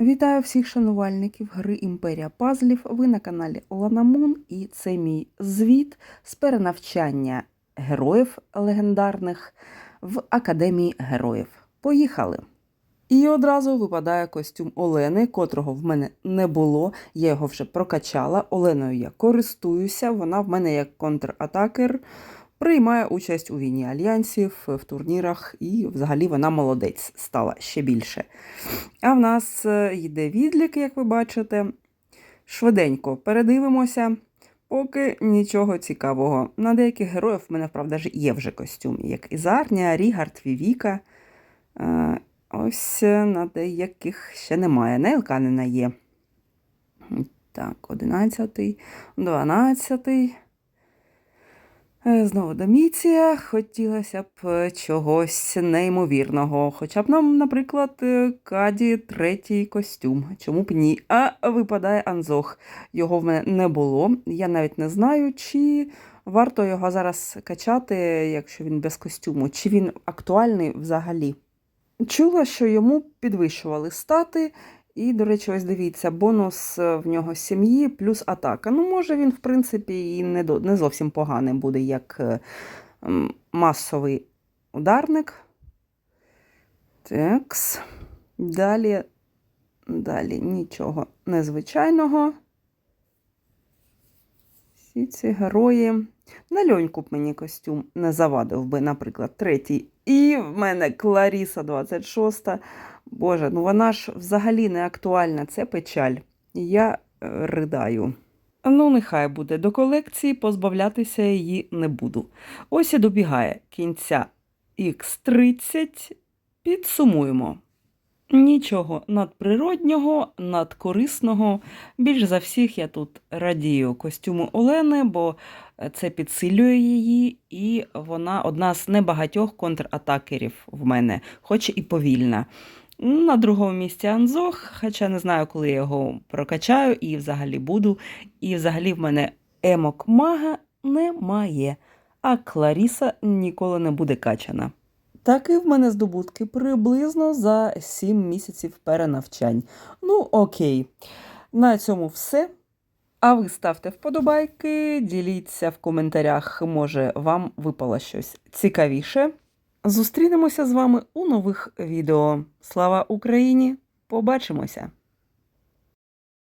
Вітаю всіх шанувальників гри Імперія Пазлів. Ви на каналі Ланамун, і це мій звіт з перенавчання героїв легендарних в Академії героїв. Поїхали! І одразу випадає костюм Олени, котрого в мене не було. Я його вже прокачала. Оленою я користуюся. Вона в мене як контратакер приймає участь у війні альянсів, в турнірах, і взагалі вона молодець стала ще більше. А в нас е, йде відлік, як ви бачите. Швиденько передивимося, поки нічого цікавого. На деяких героїв в мене, правда, є вже костюм, як Ізарня, Рігард, Вівіка. Е, Ось е, на деяких ще немає. Нейлканина є. Так, 11, 12. Е, Знову Доміція. Хотілося б е, чогось неймовірного. Хоча б нам, наприклад, е, Каді третій костюм. Чому б ні? А випадає Анзох. Його в мене не було. Я навіть не знаю, чи варто його зараз качати, якщо він без костюму, чи він актуальний взагалі. Чула, що йому підвищували стати. І, до речі, ось дивіться, бонус е, в нього сім'ї плюс атака. Ну, може, він, в принципі, і не, не зовсім поганий буде, як е, масовий ударник. Такс. Далі, далі нічого незвичайного. Всі ці герої. На льоньку б мені костюм не завадив би, наприклад, третій. І в мене Кларіса 26. Боже, ну вона ж взагалі не актуальна, це печаль. Я е, ридаю. Ну, нехай буде до колекції, позбавлятися її не буду. Ось і добігає кінця Х30. Підсумуємо. Нічого надприроднього, надкорисного. Більш за всіх я тут радію костюму Олени, бо це підсилює її, і вона одна з небагатьох контратакерів в мене, хоч і повільна. На другому місці Анзох, хоча не знаю, коли я його прокачаю і взагалі буду. І взагалі в мене емок мага немає, а Кларіса ніколи не буде качана. Таки в мене здобутки приблизно за 7 місяців перенавчань. Ну, окей. На цьому все. А ви ставте вподобайки, діліться в коментарях, може вам випало щось цікавіше. Зустрінемося з вами у нових відео. Слава Україні! Побачимося!